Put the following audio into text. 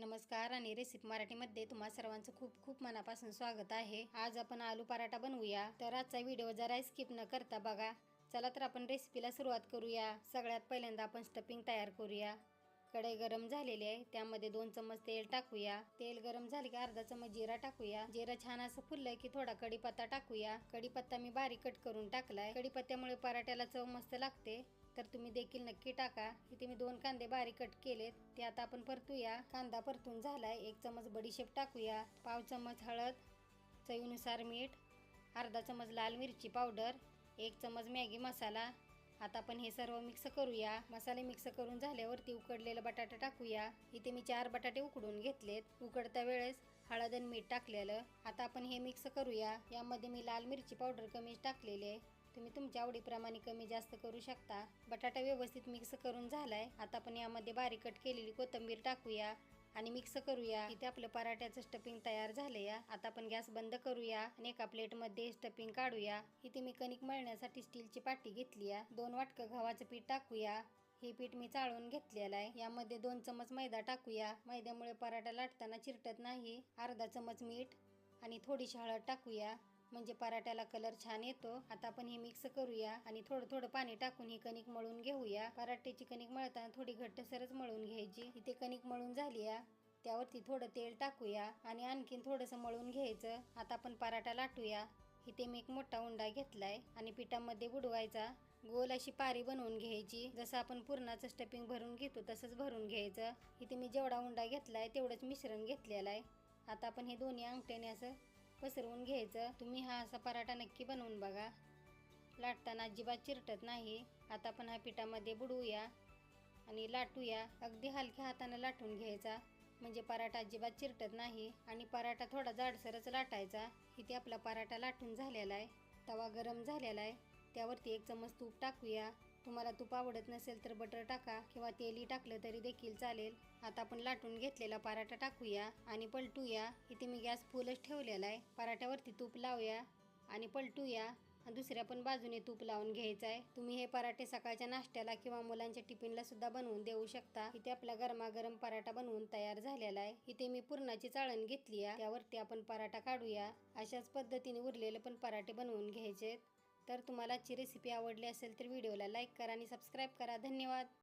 नमस्कार आणि रेसिपी मराठीमध्ये तुम्हा सर्वांचं खूप खूप मनापासून स्वागत आहे. आज आपण आलू पराठा बनवूया. तर आजचा व्हिडिओ जरा स्किप न करता बघा. चला तर आपण रेसिपीला सुरुवात करूया. सगळ्यात पहिल्यांदा आपण स्टफिंग तयार करूया. कढई गरम झालेली आहे. त्यामध्ये दोन चम्मच तेल टाकूया. तेल गरम झाले की अर्धा चम्मच जिरा टाकूया. जिरा छान असं फुललंय की थोडा कढीपत्ता टाकूया. कढीपत्ता मी बारीक कट करून टाकलाय. कढीपत्त्यामुळे पराठ्याला चव मस्त लागते. तर तुम्ही देखील नक्की टाका. इथे मी दोन कांदे बारीक कट केलेत. ते आता आपण परतूया. कांदा परतून झालाय. एक चमच बडीशेप टाकूया. पाव चमच हळद चवीनुसार मीठ अर्धा चमच लाल मिरची पावडर एक चमच मॅगी मसाला. आता आपण हे सर्व मिक्स करूया. मसाले मिक्स करून झाल्यावरती उकडलेलं बटाटा टाकूया. इथे मी चार बटाटे उकडून घेतलेत. उकडता वेळेस हळद आणि मीठ टाकलेलं. आता आपण हे मिक्स करूया. यामध्ये मी लाल मिरची पावडर कमी टाकलेली आहे. तुम्ही तुमच्या आवडीप्रमाणे कमी जास्त करू शकता. बटाटा व्यवस्थित मिक्स करून झालाय. आता आपण यामध्ये बारीक कट केलेली कोथिंबीर टाकूया आणि मिक्स करूया. इथे आपलं पराठ्याचं स्टफिंग तयार झालं या आता आपण गॅस बंद करूया आणि एका प्लेटमध्ये स्टफिंग काढूया. इथे मी कणिक मळण्यासाठी स्टीलची पाटी घेतली आहे. दोन वाटकं गव्हाचं पीठ टाकूया. हे पीठ मी चाळून घेतलेलं आहे. यामध्ये दोन चमच मैदा टाकूया. मैद्यामुळे पराठा लाटताना चिरटत नाही. अर्धा चमच मीठ आणि थोडीशी हळद टाकूया. म्हणजे पराठ्याला कलर छान येतो. आता आपण हे मिक्स करूया आणि थोडं थोडं पाणी टाकून ही कणिक मळून घेऊया. पराठ्याची कणिक मळताना थोडी घट्टसरच मळून घ्यायची. इथे कणिक मळून झाली त्यावरती थोडं तेल टाकूया आणि आणखीन थोडंसं मळून घ्यायचं. आता आपण पराठा लाटूया. इथे मी एक मोठा उंडा घेतलाय आणि पिठामध्ये बुडवायचा. गोल अशी पारी बनवून घ्यायची. जसं आपण पुरणाचं स्टपिंग भरून घेतो तसंच भरून घ्यायचं. इथे मी जेवढा उंडा घेतलाय तेवढंच मिश्रण घेतलेलं आहे. आता आपण हे दोन्ही अंगठ्याने असं पसरवून घ्यायचं. तुम्ही हा असा पराठा नक्की बनवून बघा. लाटताना अजिबात चिरटत नाही. आता आपण हा पिठामध्ये बुडवूया आणि लाटूया. अगदी हलक्या हातानं लाटून घ्यायचा. म्हणजे पराठा अजिबात चिरटत नाही आणि पराठा थोडा जाडसरच लाटायचा. इथे आपला पराठा लाटून झालेला आहे. तवा गरम झालेला आहे. त्यावरती एक चमच तूप टाकूया. तुम्हाला तूप आवडत नसेल तर बटर टाका किंवा तेलही टाकलं तरी देखील चालेल. आता आपण लाटून घेतलेला पराठा टाकूया आणि पलटूया. इथे मी गॅस फुलच ठेवलेला आहे. पराठ्यावरती तूप लावूया आणि पलटूया. दुसऱ्या पण बाजूने तूप लावून घ्यायचं आहे. तुम्ही हे पराठे सकाळच्या नाश्त्याला किंवा मुलांच्या टिफिनला सुद्धा बनवून देऊ शकता. इथे आपला गरमागरम पराठा बनवून तयार झालेला आहे. इथे मी पुरणाची चाळण घेतली आहे. त्यावरती आपण पराठा काढूया. अशाच पद्धतीने उरलेले पण पराठे बनवून घ्यायचे तर तुम्हाला ची रेसिपी आवडली असेल तर व्हिडिओला लाईक करा आणि सबस्क्राईब करा. धन्यवाद.